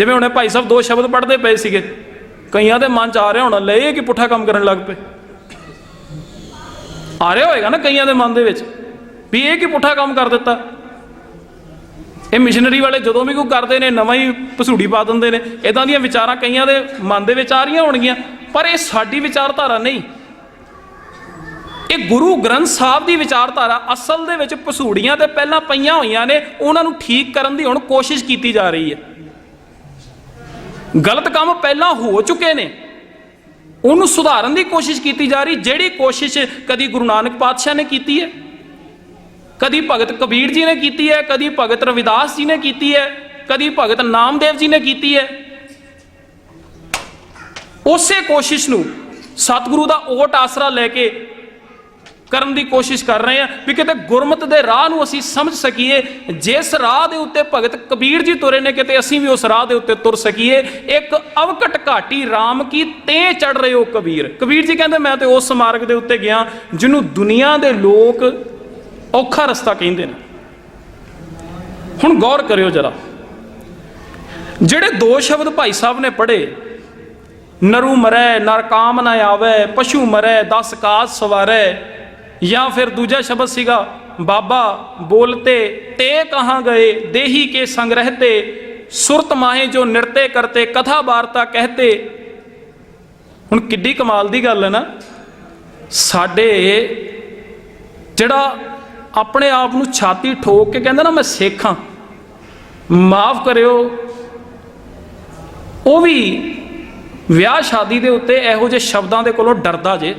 ਜਿਵੇਂ ਹੁਣੇ ਭਾਈ ਸਾਹਿਬ ਦੋ ਸ਼ਬਦ ਪੜ੍ਹਦੇ ਪਏ ਸੀਗੇ, ਕਈਆਂ ਦੇ ਮਨ ਚ ਆ ਰਿਹਾ ਹੋਣਾ ਲਏ ਇਹ ਕਿ ਪੁੱਠਾ ਕੰਮ ਕਰਨ ਲੱਗ ਪਏ। ਆ ਰਿਹਾ ਹੋਏਗਾ ਨਾ ਕਈਆਂ ਦੇ ਮਨ ਦੇ ਵਿੱਚ, ਵੀ ਇਹ ਕਿ ਪੁੱਠਾ ਕੰਮ ਕਰ ਦਿੱਤਾ। ਇਹ ਮਿਸ਼ਨਰੀ ਵਾਲੇ ਜਦੋਂ ਵੀ ਕੋਈ ਕਰਦੇ ਨੇ, ਨਵਾਂ ਹੀ ਪਸੂੜੀ ਪਾ ਦਿੰਦੇ ਨੇ ਇਦਾਂ ਦੀਆਂ ਵਿਚਾਰਾਂ ਕਈਆਂ ਦੇ ਮਨ ਦੇ ਵਿੱਚ ਆ ਰਹੀਆਂ ਹੋਣਗੀਆਂ, ਪਰ ਇਹ ਸਾਡੀ ਵਿਚਾਰਧਾਰਾ ਨਹੀਂ। ਇਹ ਗੁਰੂ ਗ੍ਰੰਥ ਸਾਹਿਬ ਦੀ ਵਿਚਾਰਧਾਰਾ ਅਸਲ ਦੇ ਵਿੱਚ ਪਸੂੜੀਆਂ ਤੇ ਪਹਿਲਾਂ ਪਈਆਂ ਹੋਈਆਂ ਨੇ, ਉਹਨਾਂ ਨੂੰ ਠੀਕ ਕਰਨ ਦੀ ਹੁਣ ਕੋਸ਼ਿਸ਼ ਕੀਤੀ ਜਾ ਰਹੀ ਹੈ। ਗਲਤ ਕੰਮ ਪਹਿਲਾਂ ਹੋ ਚੁੱਕੇ ਨੇ। ਉਹਨੂੰ ਸੁਧਾਰਨ ਦੀ ਕੋਸ਼ਿਸ਼ ਕੀਤੀ ਜਾ ਰਹੀ, ਜਿਹੜੀ ਕੋਸ਼ਿਸ਼ ਕਦੀ ਗੁਰੂ ਨਾਨਕ ਪਾਤਸ਼ਾਹ ਨੇ ਕੀਤੀ ਹੈ, ਕਦੀ ਭਗਤ ਕਬੀਰ ਜੀ ਨੇ ਕੀਤੀ ਹੈ, ਕਦੀ ਭਗਤ ਰਵਿਦਾਸ ਜੀ ਨੇ ਕੀਤੀ ਹੈ, ਕਦੀ ਭਗਤ ਨਾਮਦੇਵ ਜੀ ਨੇ ਕੀਤੀ ਹੈ। ਉਸੇ ਕੋਸ਼ਿਸ਼ ਨੂੰ ਸਤਿਗੁਰੂ ਦਾ ਓਟ ਆਸਰਾ ਲੈ ਕੇ ਕਰਨ ਦੀ ਕੋਸ਼ਿਸ਼ ਕਰ ਰਹੇ ਹਾਂ ਵੀ ਕਿਤੇ ਗੁਰਮਤ ਦੇ ਰਾਹ ਨੂੰ ਅਸੀਂ ਸਮਝ ਸਕੀਏ, ਜਿਸ ਰਾਹ ਦੇ ਉੱਤੇ ਭਗਤ ਕਬੀਰ ਜੀ ਤੁਰੇ ਨੇ, ਕਿਤੇ ਅਸੀਂ ਵੀ ਉਸ ਰਾਹ ਦੇ ਉੱਤੇ ਤੁਰ ਸਕੀਏ। ਇੱਕ ਅਵਕਟ ਘਾਟੀ RAM ਕੀ ਤੇ ਚੜ ਰਹੇ ਹੋ ਕਬੀਰ। ਕਬੀਰ ਜੀ ਕਹਿੰਦੇ, ਮੈਂ ਤੇ ਉਸ ਮਾਰਗ ਦੇ ਉੱਤੇ ਗਿਆ, ਜਿਹਨੂੰ ਦੁਨੀਆ ਦੇ ਲੋਕ ਔਖਾ ਰਸਤਾ ਕਹਿੰਦੇ ਨੇ। ਹੁਣ ਗੌਰ ਕਰਿਓ ਜਰਾ। ਜਿਹੜੇ ਦੋ ਸ਼ਬਦ ਭਾਈ ਸਾਹਿਬ ਨੇ ਪੜ੍ਹੇ, ਨਰੂ ਮਰੈ ਨਰ ਕਾਮ ਨਾ ਆਵੇ, ਪਸ਼ੂ ਮਰੈ, ਦਸ ਕਾਜ ਸਵਾਰੈ ਜਾਂ ਫਿਰ ਦੂਜਾ ਸ਼ਬਦ ਸੀਗਾ, ਬਾਬਾ ਬੋਲਤੇ ਤੇ ਕਹਾਂ ਗਏ, ਦੇਹੀ ਕੇ ਸੰਗ ਰਹਤੇ, ਸੁਰਤ ਮਾਹੇ ਜੋ ਨਿਰਤੇ ਕਰਤੇ, ਕਥਾ ਵਾਰਤਾ ਕਹਤੇ। ਹੁਣ ਕਿੱਡੀ ਕਮਾਲ ਦੀ ਗੱਲ ਹੈ ਨਾ। ਸਾਡੇ ਜਿਹੜਾ ਆਪਣੇ ਆਪ ਨੂੰ ਛਾਤੀ ਠੋਕ ਕੇ ਕਹਿੰਦਾ ਨਾ, ਮੈਂ ਸਿੱਖ ਹਾਂ, ਮਾਫ ਕਰਿਓ। ਉਹ ਵੀ ਵਿਆਹ ਸ਼ਾਦੀ ਦੇ ਉੱਤੇ ਇਹੋ ਜਿਹੇ ਸ਼ਬਦਾਂ ਦੇ ਕੋਲੋਂ ਡਰਦਾ ਜੇ।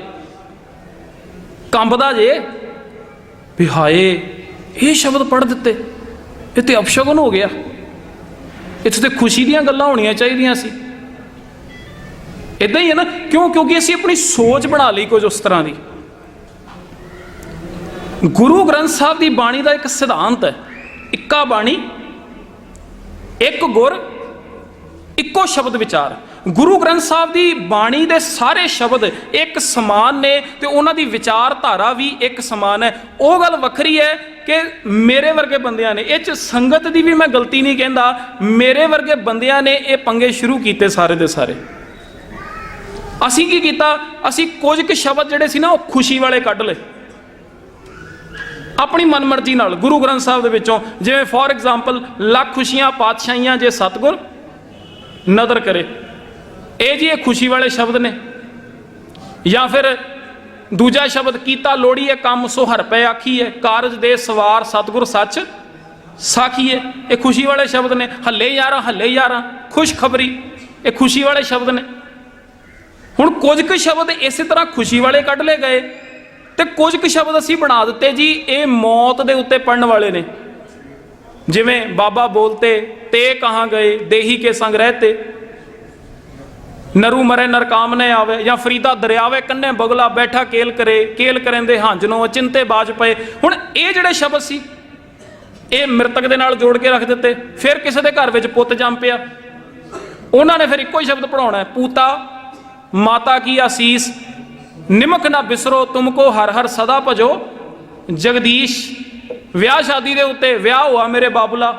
ਕੰਬਦਾ ਜੇ। ਵੀ ਹਾਏ, ਇਹ ਸ਼ਬਦ ਪੜ੍ਹ ਦਿੱਤੇ। ਇਹ ਤੇ ਅਪਸ਼ਗਨ ਹੋ ਗਿਆ। ਇੱਥੇ ਤੇ ਖੁਸ਼ੀ ਦੀਆਂ ਗੱਲਾਂ ਹੋਣੀਆਂ ਚਾਹੀਦੀਆਂ ਸੀ। ਇਦਾਂ ਹੀ ਹੈ ਨਾ, ਕਿਉਂ? ਕਿਉਂਕਿ ਅਸੀਂ ਆਪਣੀ ਸੋਚ ਬਣਾ ਲਈ ਕੁਝ ਉਸ ਤਰ੍ਹਾਂ ਦੀ। ਗੁਰੂ ਗ੍ਰੰਥ ਸਾਹਿਬ ਦੀ ਬਾਣੀ ਦਾ ਇੱਕ ਸਿਧਾਂਤ ਹੈ। ਇੱਕਾ ਬਾਣੀ, ਇੱਕ ਗੁਰ, ਇੱਕੋ ਸ਼ਬਦ ਵਿਚਾਰ। ਗੁਰੂ ਗ੍ਰੰਥ ਸਾਹਿਬ ਦੀ ਬਾਣੀ ਦੇ ਸਾਰੇ ਸ਼ਬਦ ਇੱਕ ਸਮਾਨ ਨੇ ਤੇ ਉਹਨਾਂ ਦੀ ਵਿਚਾਰਧਾਰਾ ਵੀ ਇੱਕ ਸਮਾਨ ਹੈ। ਉਹ ਗੱਲ ਵੱਖਰੀ ਹੈ ਕਿ ਮੇਰੇ ਵਰਗੇ ਬੰਦਿਆਂ ਨੇ, ਇਹ ਚ ਸੰਗਤ ਦੀ ਵੀ ਮੈਂ ਗਲਤੀ ਨਹੀਂ ਕਹਿੰਦਾ, ਮੇਰੇ ਵਰਗੇ ਬੰਦਿਆਂ ਨੇ ਇਹ ਪੰਗੇ ਸ਼ੁਰੂ ਕੀਤੇ ਸਾਰੇ ਦੇ ਸਾਰੇ। ਅਸੀਂ ਕੀ ਕੀਤਾ? ਅਸੀਂ ਕੁਝ ਕੁ ਸ਼ਬਦ ਜਿਹੜੇ ਸੀ ਨਾ, ਉਹ ਖੁਸ਼ੀ ਵਾਲੇ ਕੱਢ ਲਏ। ਆਪਣੀ ਮਨਮਰਜ਼ੀ ਨਾਲ, ਗੁਰੂ ਗ੍ਰੰਥ ਸਾਹਿਬ ਦੇ ਵਿੱਚੋਂ, ਜਿਵੇਂ ਫੋਰ ਐਗਜ਼ਾਮਪਲ ਲੱਖ ਖੁਸ਼ੀਆਂ ਪਾਤਸ਼ਾਹੀਆਂ ਜੇ ਸਤਗੁਰ ਨਦਰ ਕਰੇ। ਇਹ ਜੀ ਇਹ ਖੁਸ਼ੀ ਵਾਲੇ ਸ਼ਬਦ ਨੇ। ਜਾਂ ਫਿਰ ਦੂਜਾ ਸ਼ਬਦ, ਕੀਤਾ ਲੋੜੀਏ ਕੰਮ ਸੁਹਰ ਹਰ ਆਖੀ ਹੈ, ਕਾਰਜ ਦੇ ਸਵਾਰ ਸਤਗੁਰ ਸੱਚ ਸਾਖੀ ਹੈ। ਇਹ ਖੁਸ਼ੀ ਵਾਲੇ ਸ਼ਬਦ ਨੇ। ਹੱਲੇ ਯਾਰਾਂ ਹੱਲੇ ਯਾਰਾਂ ਖੁਸ਼ ਖਬਰੀ ਇਹ ਖੁਸ਼ੀ ਵਾਲੇ ਸ਼ਬਦ ਨੇ। ਹੁਣ ਕੁਝ ਕੁ ਸ਼ਬਦ ਇਸੇ ਤਰ੍ਹਾਂ ਖੁਸ਼ੀ ਵਾਲੇ ਕੱਢ ਲਏ ਗਏ ਤੇ ਕੁਝ ਕੁ ਸ਼ਬਦ ਅਸੀਂ ਬਣਾ ਦਿੱਤੇ ਜੀ, ਇਹ ਮੌਤ ਦੇ ਉੱਤੇ ਪੜਨ ਵਾਲੇ ਨੇ। ਜਿਵੇਂ ਬਾਬਾ ਬੋਲਤੇ, ਤੇ ਕਹਾਂ ਗਏ, ਦੇਹੀ ਕੇ ਸੰਗ ਰਹਤੇ। ਨਰੂ ਮਰੇ ਨਰਕਾਮ ਨੇ ਆਵੇ ਜਾਂ ਫਰੀਦਾ ਦਰਿਆਵੇ, ਕੰਨੇ ਬਗਲਾ ਬੈਠਾ ਕੇਲ ਕਰੇ, ਕੇਲ ਕਰੇਂਦੇ ਹੰਝ ਨੂੰ ਚਿੰਤੇ ਬਾਜ ਪਏ। ਹੁਣ ਇਹ ਜਿਹੜੇ ਸ਼ਬਦ ਸੀ, ਇਹ ਮ੍ਰਿਤਕ ਦੇ ਨਾਲ ਜੋੜ ਕੇ ਰੱਖ ਦਿੱਤੇ। ਫਿਰ ਕਿਸੇ ਦੇ ਘਰ ਵਿੱਚ ਪੁੱਤ ਜੰਮ ਪਿਆ। ਉਹਨਾਂ ਨੇ ਫਿਰ ਇੱਕੋ ਹੀ ਸ਼ਬਦ ਪੜਾਉਣਾ ਪੂਤਾ, ਮਾਤਾ ਕੀ ਆਸੀਸ ਨਿਮਕ ਨਾ ਬਿਸਰੋ ਤੁਮਕੋ ਹਰ ਹਰ ਸਦਾ ਭਜੋ, ਜਗਦੀਸ਼, ਵਿਆਹ ਸ਼ਾਦੀ ਦੇ ਉੱਤੇ ਵਿਆਹ ਹੋਆ ਮੇਰੇ ਬਾਬੂਲਾ।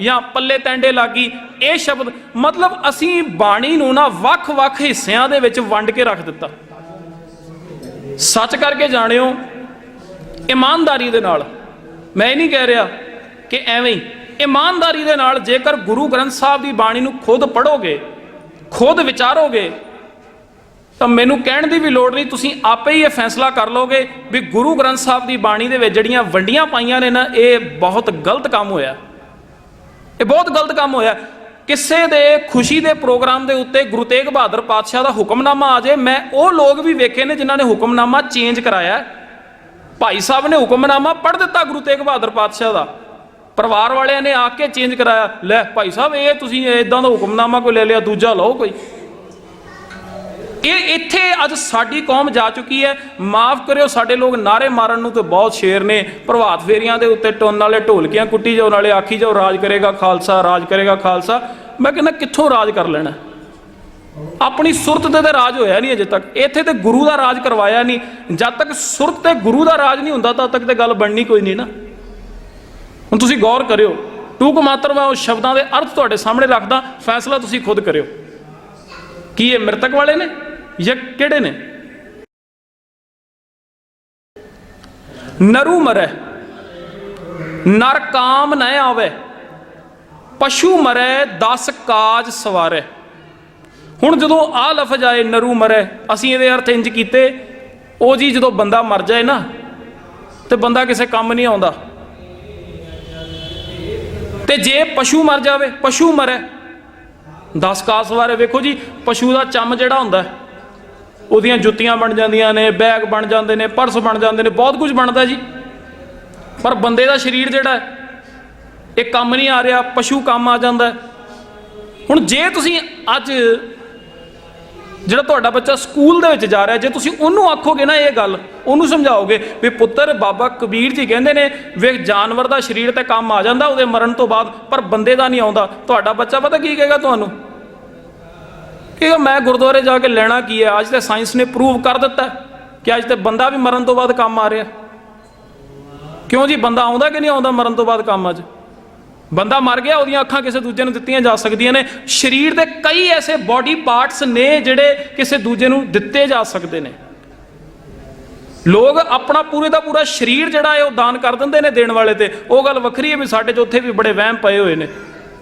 ਜਾਂ ਪੱਲੇ ਟੈਂਡੇ ਲਾਗੀ, ਇਹ ਸ਼ਬਦ ਮਤਲਬ ਅਸੀਂ ਬਾਣੀ ਨੂੰ ਨਾ ਵੱਖ-ਵੱਖ ਹਿੱਸਿਆਂ ਦੇ ਵਿੱਚ ਵੰਡ ਕੇ ਰੱਖ ਦਿੱਤਾ। ਸੱਚ ਕਰਕੇ ਜਾਣਿਓ, ਇਮਾਨਦਾਰੀ ਦੇ ਨਾਲ, ਮੈਂ ਇਹ ਨਹੀਂ ਕਹਿ ਰਿਹਾ ਕਿ ਐਵੇਂ ਹੀ, ਇਮਾਨਦਾਰੀ ਦੇ ਨਾਲ ਜੇਕਰ ਗੁਰੂ ਗ੍ਰੰਥ ਸਾਹਿਬ ਦੀ ਬਾਣੀ ਨੂੰ ਖੁਦ ਪੜੋਗੇ ਖੁਦ ਵਿਚਾਰੋਗੇ, ਤਾਂ ਮੈਨੂੰ ਕਹਿਣ ਦੀ ਵੀ ਲੋੜ ਨਹੀਂ, ਤੁਸੀਂ ਆਪੇ ਹੀ ਇਹ ਫੈਸਲਾ ਕਰ ਲੋਗੇ ਵੀ ਗੁਰੂ ਗ੍ਰੰਥ ਸਾਹਿਬ ਦੀ ਬਾਣੀ ਦੇ ਵਿੱਚ ਜਿਹੜੀਆਂ ਵੰਡੀਆਂ ਪਾਈਆਂ ਨੇ ਨਾ, ਇਹ ਬਹੁਤ ਗਲਤ ਕੰਮ ਹੋਇਆ। ਇਹ ਬਹੁਤ ਗਲਤ ਕੰਮ ਹੋਇਆ। ਕਿਸੇ ਦੇ ਖੁਸ਼ੀ ਦੇ ਪ੍ਰੋਗਰਾਮ ਦੇ ਉੱਤੇ ਗੁਰੂ ਤੇਗ ਬਹਾਦਰ ਪਾਤਸ਼ਾਹ ਦਾ ਹੁਕਮਨਾਮਾ ਆ ਜਾਏ ਮੈਂ ਉਹ ਲੋਕ ਵੀ ਵੇਖੇ ਨੇ ਜਿਨ੍ਹਾਂ ਨੇ ਹੁਕਮਨਾਮਾ ਚੇਂਜ ਕਰਾਇਆ ਭਾਈ ਸਾਹਿਬ ਨੇ ਹੁਕਮਨਾਮਾ ਪੜ੍ਹ ਦਿੱਤਾ ਗੁਰੂ ਤੇਗ ਬਹਾਦਰ ਪਾਤਸ਼ਾਹ ਦਾ। ਪਰਿਵਾਰ ਵਾਲਿਆਂ ਨੇ ਆ ਕੇ ਚੇਂਜ ਕਰਾਇਆ। ਲੈ ਭਾਈ ਸਾਹਿਬ, ਇਹ ਤੁਸੀਂ ਇਦਾਂ ਦਾ ਹੁਕਮਨਾਮਾ ਕੋਈ ਲੈ ਲਿਆ, ਦੂਜਾ ਲਓ ਕੋਈ। ਇਹ ਇੱਥੇ ਅੱਜ ਸਾਡੀ ਕੌਮ ਜਾ ਚੁੱਕੀ ਹੈ। ਮਾਫ ਕਰਿਓ, ਸਾਡੇ ਲੋਕ ਨਾਰੇ ਮਾਰਨ ਨੂੰ ਤੇ ਬਹੁਤ ਸ਼ੇਰ ਨੇ। ਪ੍ਰਭਾਤ ਫੇਰੀਆਂ ਦੇ ਉੱਤੇ ਟੋਨ ਵਾਲੇ ਢੋਲਕੀਆਂ ਕੁੱਟੀ ਜਾਓ, ਨਾਲੇ ਆਖੀ ਜਾਓ, ਰਾਜ ਕਰੇਗਾ ਖਾਲਸਾ, ਰਾਜ ਕਰੇਗਾ ਖਾਲਸਾ। ਮੈਂ ਕਹਿੰਦਾ, ਕਿੱਥੋਂ ਰਾਜ ਕਰ ਲੈਣਾ? ਆਪਣੀ ਸੁਰਤ ਤੇ ਤਾਂ ਰਾਜ ਹੋਇਆ ਨਹੀਂ ਅਜੇ ਤੱਕ। ਇੱਥੇ ਤੇ ਗੁਰੂ ਦਾ ਰਾਜ ਕਰਵਾਇਆ ਨਹੀਂ। ਜਦ ਤੱਕ ਸੁਰਤ ਤੇ ਗੁਰੂ ਦਾ ਰਾਜ ਨਹੀਂ ਹੁੰਦਾ, ਤਦ ਤੱਕ ਤੇ ਗੱਲ ਬਣਨੀ ਕੋਈ ਨਹੀਂ ਨਾ। ਹੁਣ ਤੁਸੀਂ ਗੌਰ ਕਰਿਓ, ਟੂਕ ਮਾਤਰ ਮੈਂ ਉਹ ਸ਼ਬਦਾਂ ਦੇ ਅਰਥ ਤੁਹਾਡੇ ਸਾਹਮਣੇ ਰੱਖਦਾ, ਫੈਸਲਾ ਤੁਸੀਂ ਖੁਦ ਕਰਿਓ। ਕੀ ਇਹ ਮ੍ਰਿਤਕ ਵਾਲੇ ਨੇ? ਜਾਂ ਕਿਹੜੇ ਨੇ? ਨਰੂ ਮਰੈ। ਨਰ ਕਾਮ ਨ ਆਵੇ। ਪਸ਼ੂ ਮਰੈ 10 ਕਾਜ ਸਵਾਰੈ। ਹੁਣ ਜਦੋਂ ਆ ਲਫ਼ਜ਼ ਆਏ ਨਰੂ ਮਰੈ ਅਸੀਂ ਇਹਦੇ ਅਰਥ ਇੰਜ ਕੀਤੇ ਉਹ ਜੀ ਜਦੋਂ ਬੰਦਾ ਮਰ ਜਾਏ ਨਾ ਤੇ ਬੰਦਾ ਕਿਸੇ ਕੰਮ ਨਹੀਂ ਆਉਂਦਾ। ਤੇ ਜੇ ਪਸ਼ੂ ਮਰ ਜਾਵੇ ਪਸ਼ੂ ਮਰੈ 10 ਕਾਜ ਵਾਰੇ ਵੇਖੋ ਜੀ ਪਸ਼ੂ ਦਾ ਚੰਮ ਜਿਹੜਾ ਹੁੰਦਾ ਹੈ, ਉਹਦੀਆਂ ਜੁੱਤੀਆਂ ਬਣ ਜਾਂਦੀਆਂ ਨੇ ਬੈਗ ਬਣ ਜਾਂਦੇ ਨੇ ਪਰਸ ਬਣ ਜਾਂਦੇ ਨੇ, ਬਹੁਤ ਕੁਝ ਬਣਦਾ ਜੀ। ਪਰ ਬੰਦੇ ਦਾ ਸਰੀਰ ਜਿਹੜਾ ਇਹ ਕੰਮ ਨਹੀਂ ਆ ਰਿਹਾ, ਪਸ਼ੂ ਕੰਮ ਆ ਜਾਂਦਾ ਹੁਣ ਜੇ ਤੁਸੀਂ ਅੱਜ ਜਿਹੜਾ ਤੁਹਾਡਾ ਬੱਚਾ ਸਕੂਲ ਦੇ ਵਿੱਚ ਜਾ ਰਿਹਾ, ਜੇ ਤੁਸੀਂ ਉਹਨੂੰ ਆਖੋਗੇ ਨਾ ਇਹ ਗੱਲ, ਉਹਨੂੰ ਸਮਝਾਓਗੇ ਵੀ ਪੁੱਤਰ, ਬਾਬਾ ਕਬੀਰ ਜੀ ਕਹਿੰਦੇ ਨੇ, ਵੇਖ ਜਾਨਵਰ ਦਾ ਸਰੀਰ ਤੇ ਕੰਮ ਆ ਜਾਂਦਾ, ਉਹਦੇ ਮਰਨ ਤੋਂ ਬਾਅਦ, ਪਰ ਬੰਦੇ ਦਾ ਨਹੀਂ ਆਉਂਦਾ। ਤੁਹਾਡਾ ਬੱਚਾ ਪਤਾ ਕੀ ਕਹੇਗਾ ਤੁਹਾਨੂੰ? ਕਿ ਮੈਂ ਗੁਰਦੁਆਰੇ ਜਾ ਕੇ ਲੈਣਾ ਕੀ ਹੈ? ਅੱਜ ਤੇ ਸਾਇੰਸ ਨੇ ਪ੍ਰੂਵ ਕਰ ਦਿੱਤਾ ਕਿ ਅੱਜ ਤੇ ਬੰਦਾ ਵੀ ਮਰਨ ਤੋਂ ਬਾਅਦ ਕੰਮ ਆ ਰਿਹਾ ਕਿਉਂ ਜੀ? ਬੰਦਾ ਆਉਂਦਾ ਕਿ ਨਹੀਂ ਆਉਂਦਾ ਮਰਨ ਤੋਂ ਬਾਅਦ ਕੰਮ ਅੱਜ? ਬੰਦਾ ਮਰ ਗਿਆ, ਉਹਦੀਆਂ ਅੱਖਾਂ ਕਿਸੇ ਦੂਜੇ ਨੂੰ ਦਿੱਤੀਆਂ ਜਾ ਸਕਦੀਆਂ ਨੇ। ਸਰੀਰ ਦੇ ਕਈ ਐਸੇ ਬਾਡੀ ਪਾਰਟਸ ਨੇ ਜਿਹੜੇ ਕਿਸੇ ਦੂਜੇ ਨੂੰ ਦਿੱਤੇ ਜਾ ਸਕਦੇ ਨੇ। ਲੋਕ ਆਪਣਾ ਪੂਰੇ ਦਾ ਪੂਰਾ ਸਰੀਰ ਜਿਹੜਾ ਹੈ ਉਹ ਦਾਨ ਕਰ ਦਿੰਦੇ ਨੇ ਦੇਣ ਵਾਲੇ ਤੇ। ਉਹ ਗੱਲ ਵੱਖਰੀ ਹੈ ਵੀ ਸਾਡੇ 'ਚ ਉੱਥੇ ਵੀ ਬੜੇ ਵਹਿਮ ਪਏ ਹੋਏ ਨੇ।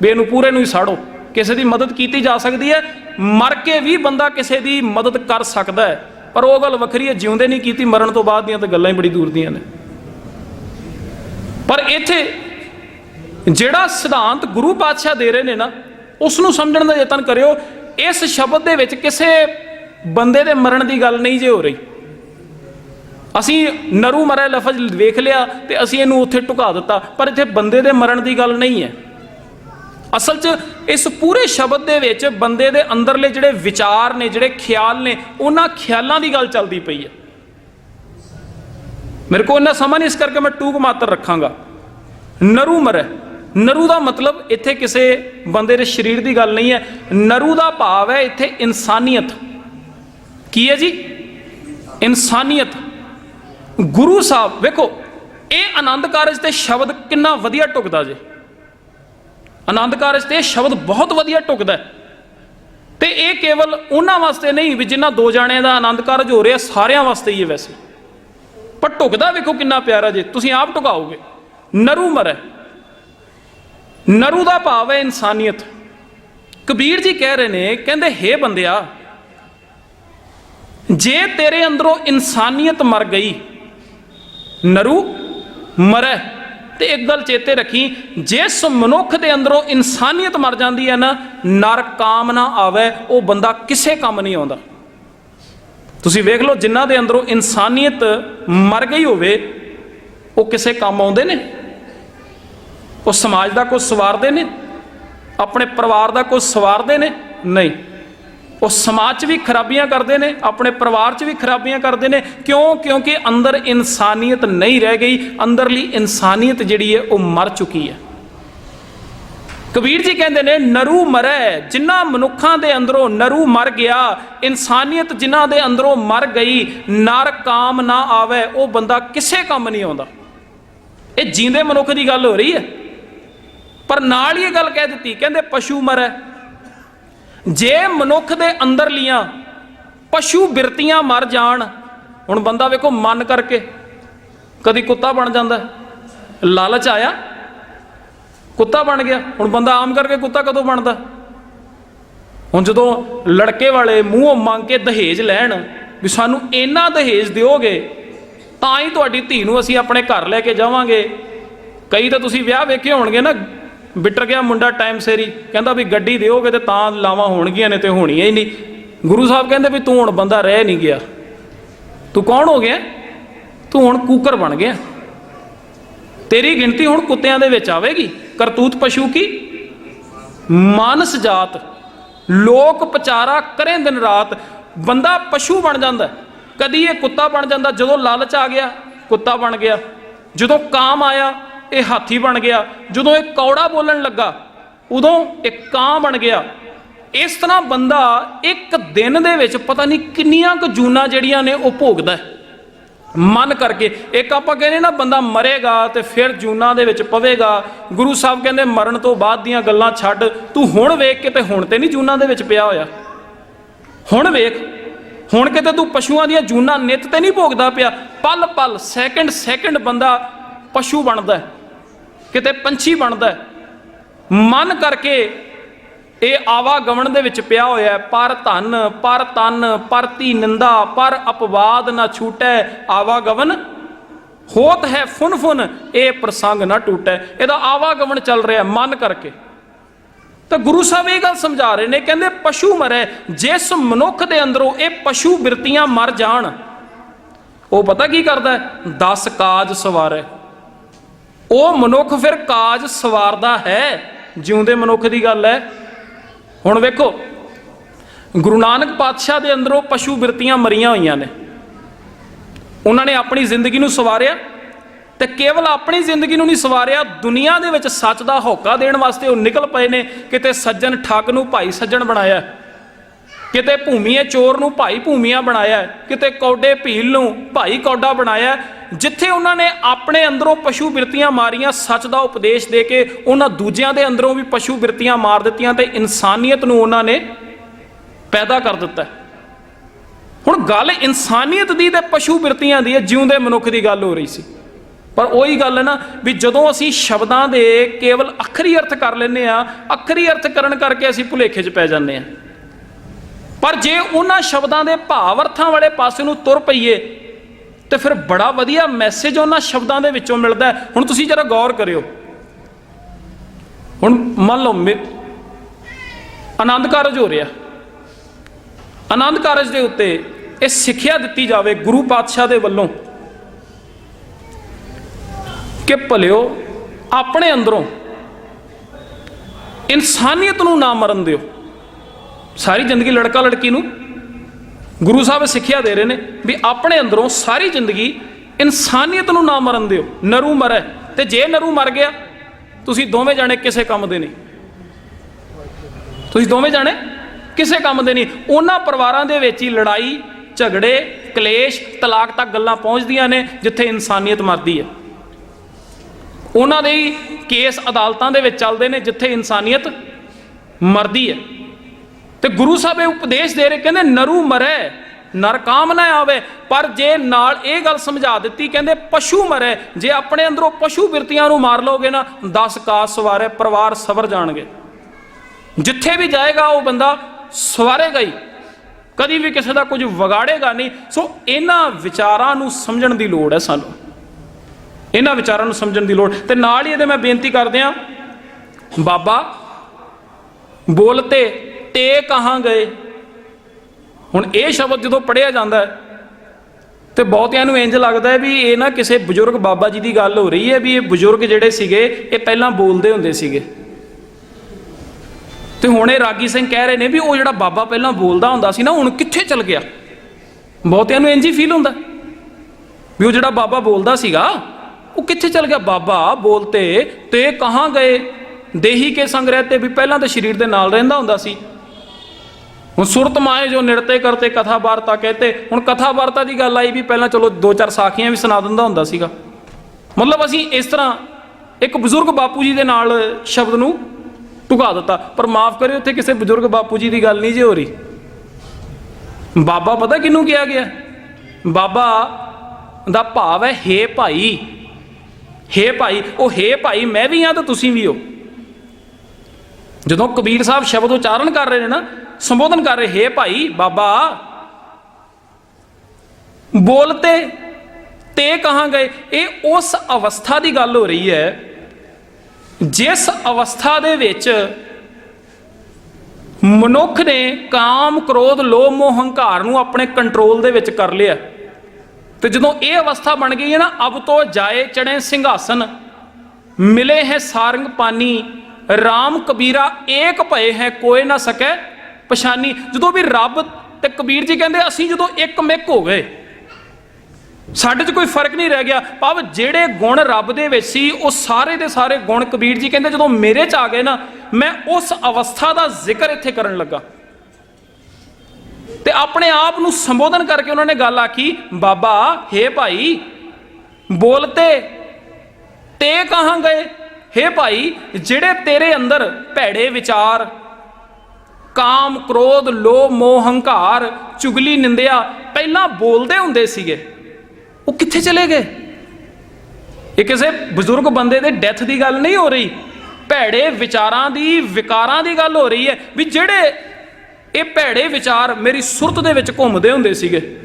ਵੀ ਇਹਨੂੰ ਪੂਰੇ ਨੂੰ ਹੀ ਸਾੜੋ। ਕਿਸੇ ਦੀ ਮਦਦ ਕੀਤੀ ਜਾ ਸਕਦੀ ਹੈ, ਮਰ ਕੇ ਵੀ ਬੰਦਾ ਕਿਸੇ ਦੀ ਮਦਦ ਕਰ ਸਕਦਾ ਹੈ। ਪਰ ਉਹ ਗੱਲ ਵੱਖਰੀ ਹੈ, ਜਿਉਂਦੇ ਨਹੀਂ ਕੀਤੀ, ਮਰਨ ਤੋਂ ਬਾਅਦ ਦੀਆਂ ਤਾਂ ਗੱਲਾਂ ਹੀ ਬੜੀ ਦੂਰ ਦੀਆਂ ਨੇ। ਪਰ ਇੱਥੇ ਜਿਹੜਾ ਸਿਧਾਂਤ ਗੁਰੂ ਪਾਤਸ਼ਾਹ ਦੇ ਰਹੇ ਨੇ ਨਾ ਉਸ ਨੂੰ ਸਮਝਣ ਦਾ ਯਤਨ ਕਰਿਓ, ਇਸ ਸ਼ਬਦ ਦੇ ਵਿੱਚ ਕਿਸੇ ਬੰਦੇ ਦੇ ਮਰਨ ਦੀ ਗੱਲ ਨਹੀਂ ਜੇ ਹੋ ਰਹੀ। ਅਸੀਂ ਨਰੂ ਮਰੇ ਲਫ਼ਜ਼ ਵੇਖ ਲਿਆ ਤੇ ਅਸੀਂ ਇਹਨੂੰ ਉੱਥੇ ਟੁਕਾ ਦਿੱਤਾ, ਪਰ ਇੱਥੇ ਬੰਦੇ ਦੇ ਮਰਨ ਦੀ ਗੱਲ ਨਹੀਂ ਹੈ। ਅਸਲ 'ਚ ਇਸ ਪੂਰੇ ਸ਼ਬਦ ਦੇ ਵਿੱਚ ਬੰਦੇ ਦੇ ਅੰਦਰਲੇ ਜਿਹੜੇ ਵਿਚਾਰ ਨੇ, ਜਿਹੜੇ ਖਿਆਲ ਨੇ, ਉਹਨਾਂ ਖਿਆਲਾਂ ਦੀ ਗੱਲ ਚੱਲਦੀ ਪਈ ਹੈ। ਮੇਰੇ ਕੋਲ ਇੰਨਾ ਸਮਾਂ ਨਹੀਂ, ਇਸ ਕਰਕੇ ਮੈਂ ਟੂਕ ਮਾਤਰ ਰੱਖਾਂਗਾ। ਨਰੂ ਮਰੈ। ਨਰੂ ਦਾ ਮਤਲਬ ਇੱਥੇ ਕਿਸੇ ਬੰਦੇ ਦੇ ਸਰੀਰ ਦੀ ਗੱਲ ਨਹੀਂ ਹੈ। ਨਰੂ ਦਾ ਭਾਵ ਹੈ ਇੱਥੇ ਇਨਸਾਨੀਅਤ। ਕੀ ਹੈ ਜੀ? ਇਨਸਾਨੀਅਤ। ਗੁਰੂ ਸਾਹਿਬ, ਵੇਖੋ, ਇਹ ਆਨੰਦ ਕਾਰਜ ਤੇ ਸ਼ਬਦ ਕਿੰਨਾ ਵਧੀਆ ਟੁਕਦਾ ਜੇ। ਆਨੰਦ ਕਾਰਜ ਤੇ ਸ਼ਬਦ ਬਹੁਤ ਵਧੀਆ ਟੁਕਦਾ ਹੈ। ਤੇ ਇਹ ਕੇਵਲ ਉਹਨਾਂ ਵਾਸਤੇ ਨਹੀਂ ਵੀ ਜਿਨ੍ਹਾਂ ਦੋ ਜਾਣਿਆਂ ਦਾ ਆਨੰਦ ਕਾਰਜ ਹੋ ਰਿਹਾ ਸਾਰਿਆਂ ਵਾਸਤੇ ਹੀ ਹੈ ਵੈਸੇ। ਪਰ ਟੁਕਦਾ ਵੇਖੋ ਕਿੰਨਾ ਪਿਆਰਾ ਜੇ, ਤੁਸੀਂ ਆਪ ਟੁਕਾਓਗੇ। ਨਰੂ ਮਰੈ। ਨਰੂ ਦਾ ਭਾਵ ਹੈ ਇਨਸਾਨੀਅਤ। ਕਬੀਰ ਜੀ ਕਹਿ ਰਹੇ ਨੇ, ਕਹਿੰਦੇ, ਹੇ ਬੰਦਿਆ, ਜੇ ਤੇਰੇ ਅੰਦਰੋਂ ਇਨਸਾਨੀਅਤ ਮਰ ਗਈ, ਨਰੂ ਮਰੈ। ਤੇ ਇੱਕ ਗੱਲ ਚੇਤੇ ਰੱਖੀ ਜਿਸ ਮਨੁੱਖ ਦੇ ਅੰਦਰੋਂ ਇਨਸਾਨੀਅਤ ਮਰ ਜਾਂਦੀ ਹੈ ਨਾ ਨਰ ਕਾਮ ਨਾ ਆਵੇ, ਉਹ ਬੰਦਾ ਕਿਸੇ ਕੰਮ ਨਹੀਂ ਆਉਂਦਾ। ਤੁਸੀਂ ਵੇਖ ਲਓ, ਜਿਨ੍ਹਾਂ ਦੇ ਅੰਦਰੋਂ ਇਨਸਾਨੀਅਤ ਮਰ ਗਈ ਹੋਵੇ, ਉਹ ਕਿਸੇ ਕੰਮ ਆਉਂਦੇ ਨੇ। ਉਹ ਸਮਾਜ ਦਾ ਕੁਝ ਸਵਾਰਦੇ ਨੇ? ਆਪਣੇ ਪਰਿਵਾਰ ਦਾ ਕੁਝ ਸਵਾਰਦੇ ਨੇ? ਨਹੀਂ। ਉਹ ਸਮਾਜ 'ਚ ਵੀ ਖਰਾਬੀਆਂ ਕਰਦੇ ਨੇ, ਆਪਣੇ ਪਰਿਵਾਰ 'ਚ ਵੀ ਖਰਾਬੀਆਂ ਕਰਦੇ ਨੇ। ਕਿਉਂ? ਕਿਉਂਕਿ ਅੰਦਰ ਇਨਸਾਨੀਅਤ ਨਹੀਂ ਰਹਿ ਗਈ, ਅੰਦਰਲੀ ਇਨਸਾਨੀਅਤ ਜਿਹੜੀ ਹੈ ਉਹ ਮਰ ਚੁੱਕੀ ਹੈ। ਕਬੀਰ ਜੀ ਕਹਿੰਦੇ ਨੇ, ਨਰੂ ਮਰੈ ਜਿਨ੍ਹਾਂ ਮਨੁੱਖਾਂ ਦੇ ਅੰਦਰੋਂ ਨਰੂ ਮਰ ਗਿਆ, ਇਨਸਾਨੀਅਤ ਜਿਨ੍ਹਾਂ ਦੇ ਅੰਦਰੋਂ ਮਰ ਗਈ, ਨਰ ਕਾਮ ਨਾ ਆਵੇ, ਉਹ ਬੰਦਾ ਕਿਸੇ ਕੰਮ ਨਹੀਂ ਆਉਂਦਾ। ਇਹ ਜੀਂਦੇ ਮਨੁੱਖ ਦੀ ਗੱਲ ਹੋ ਰਹੀ ਹੈ। ਪਰ ਨਾਲ ਹੀ ਇਹ ਗੱਲ ਕਹਿ ਦਿੱਤੀ, ਕਹਿੰਦੇ ਪਸ਼ੂ ਮਰੈ ਜੇ ਮਨੁੱਖ ਦੇ ਅੰਦਰਲੀਆਂ ਪਸ਼ੂ ਬਿਰਤੀਆਂ ਮਰ ਜਾਣ, ਹੁਣ ਬੰਦਾ ਵੇਖੋ ਮਨ ਕਰਕੇ ਕਦੀ ਕੁੱਤਾ ਬਣ ਜਾਂਦਾ, ਲਾਲਚ ਆਇਆ, ਕੁੱਤਾ ਬਣ ਗਿਆ, ਹੁਣ ਬੰਦਾ ਆਮ ਕਰਕੇ ਕੁੱਤਾ ਕਦੋਂ ਬਣਦਾ? ਹੁਣ ਜਦੋਂ ਲੜਕੇ ਵਾਲੇ ਮੂੰਹੋਂ ਮੰਗ ਕੇ ਦਹੇਜ ਲੈਣ ਵੀ ਸਾਨੂੰ ਇੰਨਾ ਦਹੇਜ ਦਿਓਗੇ, ਤਾਂ ਹੀ ਤੁਹਾਡੀ ਧੀ ਨੂੰ ਅਸੀਂ ਆਪਣੇ ਘਰ ਲੈ ਕੇ ਜਾਵਾਂਗੇ। ਕਈ ਤਾਂ ਤੁਸੀਂ ਵਿਆਹ ਵੇਖੇ ਹੋਣਗੇ ਨਾ ਬਿਟਰ ਗਿਆ ਮੁੰਡਾ ਟਾਈਮ ਸੇਰੀ, ਕਹਿੰਦਾ ਵੀ ਗੱਡੀ ਦਿਓਗੇ ਤੇ ਤਾਂ ਲਾਵਾਂ ਹੋਣਗੀਆਂ ਨੇ ਤੇ ਹੋਣੀਆਂ ਹੀ ਨਹੀਂ। ਗੁਰੂ ਸਾਹਿਬ ਕਹਿੰਦੇ ਵੀ ਤੂੰ ਹੁਣ ਬੰਦਾ ਰਹਿ ਨਹੀਂ ਗਿਆ। ਤੂੰ ਕੌਣ ਹੋ ਗਿਆ? ਤੂੰ ਹੁਣ ਕੂਕਰ ਬਣ ਗਿਆ। ਤੇਰੀ ਗਿਣਤੀ ਹੁਣ ਕੁੱਤਿਆਂ ਦੇ ਵਿੱਚ ਆਵੇਗੀ। ਕਰਤੂਤ ਪਸ਼ੂ ਕੀ? ਮਾਨਸ ਜਾਤ। ਲੋਕ ਪਚਾਰਾ ਕਰੇ ਦਿਨ ਰਾਤ। ਬੰਦਾ ਪਸ਼ੂ ਬਣ ਜਾਂਦਾ। ਕਦੀ ਇਹ ਕੁੱਤਾ ਬਣ ਜਾਂਦਾ, ਜਦੋਂ ਲਾਲਚ ਆ ਗਿਆ, ਕੁੱਤਾ ਬਣ ਗਿਆ। ਜਦੋਂ ਕਾਮ ਆਇਆ ਇਹ ਹਾਥੀ ਬਣ ਗਿਆ। ਜਦੋਂ ਇਹ ਕੌੜਾ ਬੋਲਣ ਲੱਗਾ, ਉਦੋਂ ਇਹ ਕਾਂ ਬਣ ਗਿਆ। ਇਸ ਤਰ੍ਹਾਂ ਬੰਦਾ ਇੱਕ ਦਿਨ ਦੇ ਵਿੱਚ ਪਤਾ ਨਹੀਂ ਕਿੰਨੀਆਂ ਕੁ ਜੂਨਾਂ ਜਿਹੜੀਆਂ ਨੇ ਉਹ ਭੋਗਦਾ ਮਨ ਕਰਕੇ। ਇੱਕ ਆਪਾਂ ਕਹਿੰਦੇ ਨਾ, ਬੰਦਾ ਮਰੇਗਾ ਤੇ ਫਿਰ ਜੂਨਾਂ ਦੇ ਵਿੱਚ ਪਵੇਗਾ। ਗੁਰੂ ਸਾਹਿਬ ਕਹਿੰਦੇ, ਮਰਨ ਤੋਂ ਬਾਅਦ ਦੀਆਂ ਗੱਲਾਂ ਛੱਡ। ਤੂੰ ਹੁਣ ਵੇਖ ਕੇ ਤੇ ਹੁਣ ਤੇ ਨਹੀਂ ਜੂਨਾਂ ਦੇ ਵਿੱਚ ਪਿਆ ਹੋਇਆ। ਹੁਣ ਵੇਖ। ਹੁਣ ਕਿਤੇ ਤੂੰ ਪਸ਼ੂਆਂ ਦੀਆਂ ਜੂਨਾਂ ਨਿਤ ਤੇ ਨਹੀਂ ਭੋਗਦਾ ਪਿਆ। ਪਲ ਪਲ ਸੈਕਿੰਡ ਸੈਕਿੰਡ ਬੰਦਾ ਪਸ਼ੂ ਬਣਦਾ ਕਿਤੇ ਪੰਛੀ ਬਣਦਾ ਮਨ ਕਰਕੇ ਇਹ ਆਵਾਗਮਨ ਦੇ ਵਿੱਚ ਪਿਆ ਹੋਇਆ ਹੈ। ਪਰ ਧਨ, ਪਰ ਤਨ ਪਰਤੀ ਨਿੰਦਾ, ਪਰ ਅਪਵਾਦ ਨਾ ਛੂਟੈ, ਆਵਾਗਮਨ ਹੋਤ ਹੈ ਫੁਨ ਫੁਨ ਇਹ ਪ੍ਰਸੰਗ ਨਾ ਟੂਟੈ। ਇਹਦਾ ਆਵਾਗਮਨ ਚੱਲ ਰਿਹਾ ਮਨ ਕਰਕੇ। ਤਾਂ ਗੁਰੂ ਸਾਹਿਬ ਇਹ ਗੱਲ ਸਮਝਾ ਰਹੇ ਨੇ, ਕਹਿੰਦੇ ਪਸ਼ੂ ਮਰੇ, ਜਿਸ ਮਨੁੱਖ ਦੇ ਅੰਦਰੋਂ ਇਹ ਪਸ਼ੂ ਬਿਰਤੀਆਂ ਮਰ ਜਾਣ, ਉਹ ਪਤਾ ਕੀ ਕਰਦਾ 10 ਕਾਜ ਸਵਾਰੇ। ਉਹ ਮਨੁੱਖ ਫਿਰ ਕਾਜ ਸਵਾਰਦਾ ਹੈ, ਜਿਉਂਦੇ ਮਨੁੱਖ ਦੀ ਗੱਲ ਹੈ। ਹੁਣ ਵੇਖੋ, ਗੁਰੂ ਨਾਨਕ ਪਾਤਸ਼ਾਹ ਦੇ ਅੰਦਰੋਂ ਪਸ਼ੂ ਬਿਰਤੀਆਂ ਮਰੀਆਂ ਹੋਈਆਂ ਨੇ। ਉਹਨਾਂ ਨੇ ਆਪਣੀ ਜ਼ਿੰਦਗੀ ਨੂੰ ਸਵਾਰਿਆ ਤੇ ਕੇਵਲ ਆਪਣੀ ਜ਼ਿੰਦਗੀ ਨੂੰ ਨਹੀਂ ਸਵਾਰਿਆ, ਦੁਨੀਆ ਦੇ ਵਿੱਚ ਸੱਚ ਦਾ ਹੋਕਾ ਦੇਣ ਵਾਸਤੇ ਉਹ ਨਿਕਲ ਪਏ ਨੇ। ਕਿਤੇ ਸੱਜਣ ਠੱਗ ਨੂੰ ਭਾਈ ਸੱਜਣ ਬਣਾਇਆ, ਕਿਤੇ ਭੂਮੀਏ ਚੋਰ ਨੂੰ ਭਾਈ ਭੂਮੀਆ ਬਣਾਇਆ, ਕਿਤੇ ਕੌਡੇ ਭੀਲ ਨੂੰ ਭਾਈ ਕੌਡਾ ਬਣਾਇਆ ਜਿੱਥੇ ਉਹਨਾਂ ਨੇ ਆਪਣੇ ਅੰਦਰੋਂ ਪਸ਼ੂ ਬਿਰਤੀਆਂ ਮਾਰੀਆਂ, ਸੱਚ ਦਾ ਉਪਦੇਸ਼ ਦੇ ਕੇ ਉਹਨਾਂ ਦੂਜਿਆਂ ਦੇ ਅੰਦਰੋਂ ਵੀ ਪਸ਼ੂ ਬਿਰਤੀਆਂ ਮਾਰ ਦਿੱਤੀਆਂ ਤੇ ਇਨਸਾਨੀਅਤ ਨੂੰ ਉਹਨਾਂ ਨੇ ਪੈਦਾ ਕਰ ਦਿੱਤਾ ਹੁਣ ਗੱਲ ਇਨਸਾਨੀਅਤ ਦੀ ਤੇ ਪਸ਼ੂ ਬਿਰਤੀਆਂ ਦੀ ਹੈ, ਜਿਉਂਦੇ ਮਨੁੱਖ ਦੀ ਗੱਲ ਹੋ ਰਹੀ ਸੀ। ਪਰ ਉਹੀ ਗੱਲ ਹੈ ਨਾ ਵੀ ਜਦੋਂ ਅਸੀਂ ਸ਼ਬਦਾਂ ਦੇ ਕੇਵਲ ਅੱਖਰੀ ਅਰਥ ਕਰ ਲੈਂਦੇ ਆ ਅੱਖਰੀ ਅਰਥ ਕਰਨ ਕਰਕੇ ਅਸੀਂ ਭੁਲੇਖੇ 'ਚ ਪੈ ਜਾਂਦੇ ਆ ਪਰ ਜੇ ਉਹਨਾਂ ਸ਼ਬਦਾਂ ਦੇ ਭਾਵ ਅਰਥਾਂ ਵਾਲੇ ਪਾਸੇ ਨੂੰ ਤੁਰ ਪਈਏ ਤੇ ਫਿਰ ਬੜਾ ਵਧੀਆ ਮੈਸੇਜ ਉਹਨਾਂ ਸ਼ਬਦਾਂ ਦੇ ਵਿੱਚੋਂ ਮਿਲਦਾ ਹੁਣ ਤੁਸੀਂ ਜਰਾ ਗੌਰ ਕਰਿਓ। ਹੁਣ ਮੰਨ ਲਓ ਮੇ- ਆਨੰਦ ਕਾਰਜ ਹੋ ਰਿਹਾ। ਆਨੰਦ ਕਾਰਜ ਦੇ ਉੱਤੇ ਇਹ ਸਿੱਖਿਆ ਦਿੱਤੀ ਜਾਵੇ ਗੁਰੂ ਪਾਤਸ਼ਾਹ ਦੇ ਵੱਲੋਂ ਕਿ ਭਲਿਓ ਆਪਣੇ ਅੰਦਰੋਂ ਇਨਸਾਨੀਅਤ ਨੂੰ ਨਾ ਮਰਨ ਦਿਓ। ਸਾਰੀ ਜ਼ਿੰਦਗੀ ਲੜਕਾ ਲੜਕੀ ਨੂੰ ਗੁਰੂ ਸਾਹਿਬ ਸਿੱਖਿਆ ਦੇ ਰਹੇ ਨੇ ਵੀ ਆਪਣੇ ਅੰਦਰੋਂ ਸਾਰੀ ਜ਼ਿੰਦਗੀ ਇਨਸਾਨੀਅਤ ਨੂੰ ਨਾ ਮਰਨ ਦਿਓ, ਨਰੂ ਮਰੇ। ਤੇ ਜੇ ਨਰੂ ਮਰ ਗਿਆ, ਤੁਸੀਂ ਦੋਵੇਂ ਜਾਣੇ ਕਿਸੇ ਕੰਮ ਦੇ ਨਹੀਂ। ਤੁਸੀਂ ਦੋਵੇਂ ਜਾਣੇ ਕਿਸੇ ਕੰਮ ਦੇ ਨਹੀਂ। ਉਹਨਾਂ ਪਰਿਵਾਰਾਂ ਦੇ ਵਿੱਚ ਹੀ ਲੜਾਈ, ਝਗੜੇ, ਕਲੇਸ਼, ਤਲਾਕ ਤੱਕ ਗੱਲਾਂ ਪਹੁੰਚਦੀਆਂ ਨੇ, ਜਿੱਥੇ ਇਨਸਾਨੀਅਤ ਮਰਦੀ ਹੈ। ਉਹਨਾਂ ਦੇ ਹੀ ਕੇਸ ਅਦਾਲਤਾਂ ਦੇ ਵਿੱਚ ਚੱਲਦੇ ਨੇ, ਜਿੱਥੇ ਇਨਸਾਨੀਅਤ ਮਰਦੀ ਹੈ। ਤੇ ਗੁਰੂ ਸਾਹਿਬ ਇਹ ਉਪਦੇਸ਼ ਦੇ ਰਹੇ, ਕਹਿੰਦੇ, ਨਰੂ ਮਰੇ, ਨਰ ਕਾਮ ਨਾ ਆਵੇ। ਪਰ ਜੇ ਨਾਲ ਇਹ ਗੱਲ ਸਮਝਾ ਦਿੱਤੀ, ਕਹਿੰਦੇ, ਪਸ਼ੂ ਮਰੇ, ਜੇ ਆਪਣੇ ਅੰਦਰੋਂ ਪਸ਼ੂ ਬਿਰਤੀਆਂ ਨੂੰ ਮਾਰ ਲੋਗੇ ਨਾ 10 ਕਾਸ ਸਵਾਰੇ, ਪਰਿਵਾਰ ਸਵਰ ਜਾਣਗੇ। ਜਿੱਥੇ ਵੀ ਜਾਏਗਾ ਉਹ ਬੰਦਾ ਸਵਾਰੇਗਾ ਹੀ। ਕਦੀ ਵੀ ਕਿਸੇ ਦਾ ਕੁਝ ਵਿਗਾੜੇਗਾ ਨਹੀਂ। ਸੋ ਇਹਨਾਂ ਵਿਚਾਰਾਂ ਨੂੰ ਸਮਝਣ ਦੀ ਲੋੜ ਹੈ ਸਾਨੂੰ। ਇਹਨਾਂ ਵਿਚਾਰਾਂ ਨੂੰ ਸਮਝਣ ਦੀ ਲੋੜ। ਤੇ ਨਾਲ ਹੀ ਇਹਦੇ ਮੈਂ ਬੇਨਤੀ ਕਰਦੇ ਆ ਬਾਬਾ ਬੋਲਤੇ ਤੇ ਕਹਾਂ ਗਏ? ਹੁਣ ਇਹ ਸ਼ਬਦ ਜਦੋਂ ਪੜਿਆ ਜਾਂਦਾ ਹੈ, ਤੇ ਬਹੁਤਿਆਂ ਨੂੰ ਇੰਜ ਲੱਗਦਾ ਹੈ ਵੀ ਇਹ ਨਾ ਕਿਸੇ ਬਜ਼ੁਰਗ ਬਾਬਾ ਜੀ ਦੀ ਗੱਲ ਹੋ ਰਹੀ ਹੈ ਵੀ ਇਹ ਬਜ਼ੁਰਗ ਜਿਹੜੇ ਸੀਗੇ, ਇਹ ਪਹਿਲਾਂ ਬੋਲਦੇ ਹੁੰਦੇ ਸੀਗੇ। ਤੇ ਹੁਣ ਇਹ ਰਾਗੀ ਸਿੰਘ ਕਹਿ ਰਹੇ ਨੇ ਵੀ ਉਹ ਜਿਹੜਾ ਬਾਬਾ ਪਹਿਲਾਂ ਬੋਲਦਾ ਹੁੰਦਾ ਸੀ ਨਾ, ਹੁਣ ਕਿੱਥੇ ਚਲ ਗਿਆ? ਬਹੁਤਿਆਂ ਨੂੰ ਇੰਜ ਹੀ ਫੀਲ ਹੁੰਦਾ ਵੀ ਉਹ ਜਿਹੜਾ ਬਾਬਾ ਬੋਲਦਾ ਸੀਗਾ, ਉਹ ਕਿੱਥੇ ਚਲ ਗਿਆ? ਬਾਬਾ, ਬੋਲਤੇ ਤੇ ਕਹਾਂ ਗਏ? ਦੇਹੀ ਕੇ ਸੰਗ ਰਹਤੇ ਵੀ ਪਹਿਲਾਂ ਤਾਂ ਸਰੀਰ ਦੇ ਨਾਲ ਰਹਿੰਦਾ ਹੁੰਦਾ ਸੀ। ਹੁਣ ਸੁਰਤ ਮਾਏ ਜੋ ਨਿਰਤੇ ਕਰਤੇ ਕਥਾ ਵਾਰਤਾ ਕਹਤੇ। ਹੁਣ ਕਥਾ ਵਾਰਤਾ ਦੀ ਗੱਲ ਆਈ ਵੀ ਪਹਿਲਾਂ ਚਲੋ ਦੋ ਚਾਰ ਸਾਖੀਆਂ ਵੀ ਸੁਣਾ ਦਿੰਦਾ ਹੁੰਦਾ ਸੀਗਾ। ਮਤਲਬ ਅਸੀਂ ਇਸ ਤਰ੍ਹਾਂ ਇੱਕ ਬਜ਼ੁਰਗ ਬਾਪੂ ਜੀ ਦੇ ਨਾਲ ਸ਼ਬਦ ਨੂੰ ਢੁਕਾ ਦਿੱਤਾ। ਪਰ ਮਾਫ ਕਰਿਓ ਉੱਥੇ ਕਿਸੇ ਬਜ਼ੁਰਗ ਬਾਪੂ ਜੀ ਦੀ ਗੱਲ ਨਹੀਂ ਜੇ ਹੋ ਰਹੀ। ਬਾਬਾ ਪਤਾ ਕਿਹਨੂੰ ਕਿਹਾ ਗਿਆ? ਬਾਬਾ ਦਾ ਭਾਵ ਹੈ, ਹੇ ਭਾਈ ਹੇ ਭਾਈ, ਉਹ ਹੇ ਭਾਈ, ਮੈਂ ਵੀ ਹਾਂ ਤਾਂ ਤੁਸੀਂ ਵੀ ਹੋ। ਜਦੋਂ ਕਬੀਰ ਸਾਹਿਬ ਸ਼ਬਦ ਉਚਾਰਨ ਕਰ ਰਹੇ ਨੇ ਨਾ ਸੰਬੋਧਨ ਕਰ ਰਹੇ, ਹੇ ਭਾਈ, ਬਾਬਾ। ਬੋਲਤੇ ਤੇ ਕਹਾਂ ਗਏ? ਇਹ ਉਸ ਅਵਸਥਾ ਦੀ ਗੱਲ ਹੋ ਰਹੀ ਹੈ, ਜਿਸ ਅਵਸਥਾ ਦੇ ਵਿੱਚ ਮਨੁੱਖ ਨੇ ਕਾਮ, ਕ੍ਰੋਧ, ਲੋਭ, ਮੋਹ, ਹੰਕਾਰ ਨੂੰ ਆਪਣੇ ਕੰਟਰੋਲ ਦੇ ਵਿੱਚ ਕਰ ਲਿਆ। ਤੇ ਜਦੋਂ ਇਹ ਅਵਸਥਾ ਬਣ ਗਈ ਹੈ ਨਾ, ਅਬ ਤੋਂ ਜਾਏ ਚੜੇ ਸਿੰਘਾਸਨ, ਮਿਲੇ ਹੈ ਸਾਰੰਗ ਪਾਨੀ RAM ਕਬੀਰਾ ਏਕ ਭਏ ਹੈ ਕੋਏ ਨਾ ਸਕੈ। ਪਛਾਨੀ ਜਦੋਂ ਵੀ ਰੱਬ ਤੇ ਕਬੀਰ ਜੀ ਕਹਿੰਦੇ, ਅਸੀਂ ਜਦੋਂ ਇੱਕ ਮਿੱਕ ਹੋ ਗਏ, ਸਾਡੇ 'ਚ ਕੋਈ ਫ਼ਰਕ ਨਹੀਂ ਰਹਿ ਗਿਆ। ਭਾਵ ਜਿਹੜੇ ਗੁਣ ਰੱਬ ਦੇ ਵਿੱਚ ਸੀ, ਉਹ ਸਾਰੇ ਦੇ ਸਾਰੇ ਗੁਣ ਕਬੀਰ ਜੀ ਕਹਿੰਦੇ, ਜਦੋਂ ਮੇਰੇ 'ਚ ਆ ਗਏ ਨਾ, ਮੈਂ ਉਸ ਅਵਸਥਾ ਦਾ ਜ਼ਿਕਰ ਇੱਥੇ ਕਰਨ ਲੱਗਾ। ਤੇ ਆਪਣੇ ਆਪ ਨੂੰ ਸੰਬੋਧਨ ਕਰਕੇ ਉਹਨਾਂ ਨੇ ਗੱਲ ਆਖੀ, ਬਾਬਾ, ਹੇ ਭਾਈ ਬੋਲਤੇ ਤੇ ਕਹਾਂ ਗਏ? ਹੇ ਭਾਈ, ਜਿਹੜੇ ਤੇਰੇ ਅੰਦਰ ਭੈੜੇ ਵਿਚਾਰ ਕਾਮ, ਕ੍ਰੋਧ, ਲੋਭ, ਮੋਹ, ਹੰਕਾਰ, ਚੁਗਲੀ, ਨਿੰਦਿਆ ਪਹਿਲਾਂ ਬੋਲਦੇ ਹੁੰਦੇ ਸੀਗੇ। ਉਹ ਕਿੱਥੇ ਚਲੇ ਗਏ? ਇਹ ਕਿਸੇ ਬਜ਼ੁਰਗ ਬੰਦੇ ਦੇ ਡੈਥ ਦੀ ਗੱਲ ਨਹੀਂ ਹੋ ਰਹੀ। ਭੈੜੇ ਵਿਚਾਰਾਂ ਦੀ, ਵਿਕਾਰਾਂ ਦੀ ਗੱਲ ਹੋ ਰਹੀ ਹੈ ਵੀ ਜਿਹੜੇ ਇਹ ਭੈੜੇ ਵਿਚਾਰ ਮੇਰੀ ਸੁਰਤ ਦੇ ਵਿੱਚ ਘੁੰਮਦੇ ਹੁੰਦੇ ਸੀਗੇ।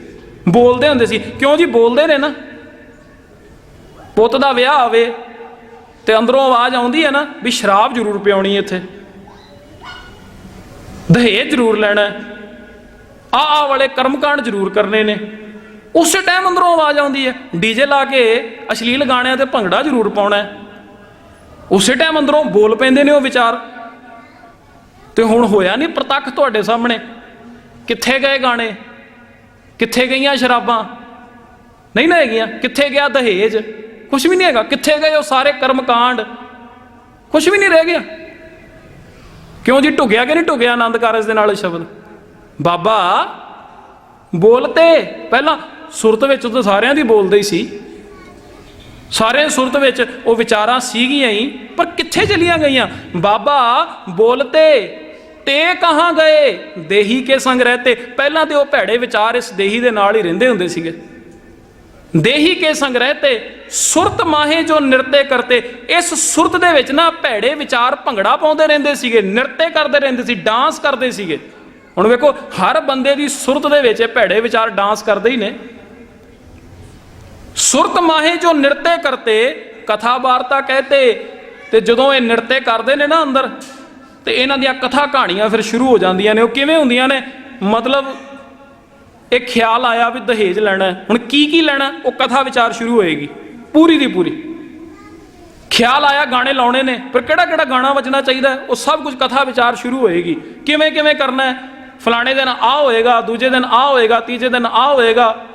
ਬੋਲਦੇ ਹੁੰਦੇ ਸੀ। ਕਿਉਂ ਜੀ ਬੋਲਦੇ ਨੇ ਨਾ? ਪੁੱਤ ਦਾ ਵਿਆਹ ਆਵੇ ਤੇ ਅੰਦਰੋਂ ਆਵਾਜ਼ ਆਉਂਦੀ ਹੈ ਨਾ ਵੀ ਸ਼ਰਾਬ ਜ਼ਰੂਰ ਪਿਆਉਣੀ ਇੱਥੇ। ਦਹੇਜ ਜ਼ਰੂਰ ਲੈਣਾ ਆ ਆ ਵਾਲੇ ਕਰਮਕਾਂਡ ਜ਼ਰੂਰ ਕਰਨੇ ਨੇ। ਉਸੇ ਟਾਈਮ ਅੰਦਰੋਂ ਆਵਾਜ਼ ਆਉਂਦੀ ਹੈ। ਡੀਜੇ ਲਾ ਕੇ ਅਸ਼ਲੀਲ ਗਾਣਿਆਂ ਤੇ ਭੰਗੜਾ ਜ਼ਰੂਰ ਪਾਉਣਾ ਉਸੇ ਟਾਈਮ ਅੰਦਰੋਂ ਬੋਲ ਪੈਂਦੇ ਨੇ ਉਹ ਵਿਚਾਰ। ਤੇ ਹੁਣ ਹੋਇਆ ਨਹੀਂ ਪ੍ਰਤੱਖ ਤੁਹਾਡੇ ਸਾਹਮਣੇ। ਕਿੱਥੇ ਗਏ ਗਾਣੇ? ਕਿੱਥੇ ਗਈਆਂ ਸ਼ਰਾਬਾਂ? ਨਹੀਂ ਨਾ ਹੈਗੀਆਂ। ਕਿੱਥੇ ਗਿਆ ਦਹੇਜ? ਕੁਝ ਵੀ ਨਹੀਂ ਹੈਗਾ। ਕਿੱਥੇ ਗਏ ਉਹ ਸਾਰੇ ਕਰਮਕਾਂਡ? ਕੁਝ ਵੀ ਨਹੀਂ ਰਹਿ ਗਿਆ। ਕਿਉਂ ਜੀ ਢੁਕਿਆ ਕਿ ਨਹੀਂ ਢੁਕਿਆ ਆਨੰਦ ਕਾਰਜ ਦੇ ਨਾਲ ਸ਼ਬਦ? ਬਾਬਾ ਬੋਲਤੇ ਪਹਿਲਾਂ ਸੁਰਤ ਵਿੱਚ ਤਾਂ ਸਾਰਿਆਂ ਦੀ ਬੋਲਦੇ ਹੀ ਸੀ। ਸਾਰੇ ਸੁਰਤ ਵਿੱਚ ਉਹ ਵਿਚਾਰਾਂ ਸੀਗੀਆਂ ਹੀ, ਪਰ ਕਿੱਥੇ ਚਲੀਆਂ ਗਈਆਂ? ਬਾਬਾ ਬੋਲਤੇ ਤੇ ਕਹਾਂ ਗਏ? ਦੇਹੀ ਕੇ ਸੰਗ ਰਹਤੇ। ਪਹਿਲਾਂ ਤੇ ਉਹ ਭੈੜੇ ਵਿਚਾਰ ਇਸ ਦੇਹੀ ਦੇ ਨਾਲ ਹੀ ਰਹਿੰਦੇ ਹੁੰਦੇ ਸੀਗੇ। ਦੇਹੀ ਕੇ ਸੰਗ੍ਰਹਿ ਰਹਤੇ, ਸੁਰਤ ਮਾਹੇ ਜੋ ਨਿਰਤੇ ਕਰਤੇ, ਇਸ ਸੁਰਤ ਦੇ ਵਿੱਚ ਨਾ ਭੈੜੇ ਵਿਚਾਰ ਭੰਗੜਾ ਪਾਉਂਦੇ ਰਹਿੰਦੇ ਸੀਗੇ, ਨਿਰਤੇ ਕਰਦੇ ਰਹਿੰਦੇ ਸੀ, ਡਾਂਸ ਕਰਦੇ ਸੀਗੇ। ਹੁਣ ਵੇਖੋ, ਹਰ ਬੰਦੇ ਦੀ ਸੁਰਤ ਦੇ ਵਿੱਚ ਇਹ ਭੈੜੇ ਵਿਚਾਰ ਡਾਂਸ ਕਰਦੇ ਹੀ ਨੇ। ਸੁਰਤ ਮਾਹੇ ਜੋ ਨਿਰਤੇ ਕਰਤੇ ਕਥਾ ਵਾਰਤਾ ਕਹਤੇ, ਤੇ ਜਦੋਂ ਇਹ ਨਿਰਤੇ ਕਰਦੇ ਨੇ ਨਾ ਅੰਦਰ, ਤੇ ਇਹਨਾਂ ਦੀਆਂ ਕਥਾ ਕਹਾਣੀਆਂ ਫਿਰ ਸ਼ੁਰੂ ਹੋ ਜਾਂਦੀਆਂ ਨੇ। ਉਹ ਕਿਵੇਂ ਹੁੰਦੀਆਂ ਨੇ? ਮਤਲਬ ਇਹ ਖਿਆਲ ਆਇਆ ਵੀ ਦਹੇਜ ਲੈਣਾ ਹੁਣ ਕੀ ਕੀ ਲੈਣਾ ਉਹ ਕਥਾ ਵਿਚਾਰ ਸ਼ੁਰੂ ਹੋਏਗੀ। ਪੂਰੀ ਦੀ ਪੂਰੀ। ਖਿਆਲ ਆਇਆ ਗਾਣੇ ਲਾਉਣੇ ਨੇ, ਪਰ ਕਿਹੜਾ ਕਿਹੜਾ ਗਾਣਾ ਵੱਜਣਾ ਚਾਹੀਦਾ ਉਹ ਸਭ ਕੁਝ ਕਥਾ ਵਿਚਾਰ ਸ਼ੁਰੂ ਹੋਏਗੀ। ਕਿਵੇਂ ਕਿਵੇਂ ਕਰਨਾ ਹੈ? ਫਲਾਣੇ ਦਿਨ ਆ ਹੋਏਗਾ, ਦੂਜੇ ਦਿਨ ਆ ਹੋਏਗਾ, ਤੀਜੇ ਦਿਨ ਆ ਹੋਏਗਾ।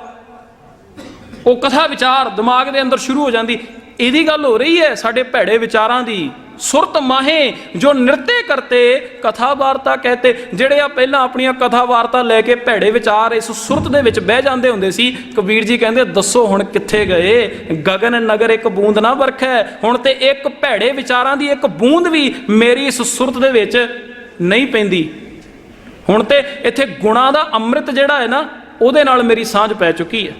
ਉਹ ਕਥਾ ਵਿਚਾਰ ਦਿਮਾਗ ਦੇ ਅੰਦਰ ਸ਼ੁਰੂ ਹੋ ਜਾਂਦੀ। ਇਹਦੀ ਗੱਲ ਹੋ ਰਹੀ ਹੈ ਸਾਡੇ ਭੈੜੇ ਵਿਚਾਰਾਂ ਦੀ। ਸੁਰਤ ਮਾਹੇ ਜੋ ਨਿਰਤੇ ਕਰਤੇ ਕਥਾ ਵਾਰਤਾ ਕਹਤੇ। ਜਿਹੜੇ ਆ ਪਹਿਲਾਂ ਆਪਣੀਆਂ ਕਥਾ ਵਾਰਤਾ ਲੈ ਕੇ ਭੈੜੇ ਵਿਚਾਰ ਇਸ ਸੁਰਤ ਦੇ ਵਿੱਚ ਬਹਿ ਜਾਂਦੇ ਹੁੰਦੇ ਸੀ, ਕਬੀਰ ਜੀ ਕਹਿੰਦੇ, ਦੱਸੋ ਹੁਣ ਕਿੱਥੇ ਗਏ? ਗਗਨ ਨਗਰ ਇੱਕ ਬੂੰਦ ਨਾ ਵਰਖੈ। ਹੁਣ ਤੇ ਇੱਕ ਭੈੜੇ ਵਿਚਾਰਾਂ ਦੀ ਇੱਕ ਬੂੰਦ ਵੀ ਮੇਰੀ ਇਸ ਸੁਰਤ ਦੇ ਵਿੱਚ ਨਹੀਂ ਪੈਂਦੀ। ਹੁਣ ਤੇ ਇੱਥੇ ਗੁਣਾ ਦਾ ਅੰਮ੍ਰਿਤ ਜਿਹੜਾ ਹੈ ਨਾ, ਉਹਦੇ ਨਾਲ ਮੇਰੀ ਸਾਂਝ ਪੈ ਚੁੱਕੀ ਹੈ।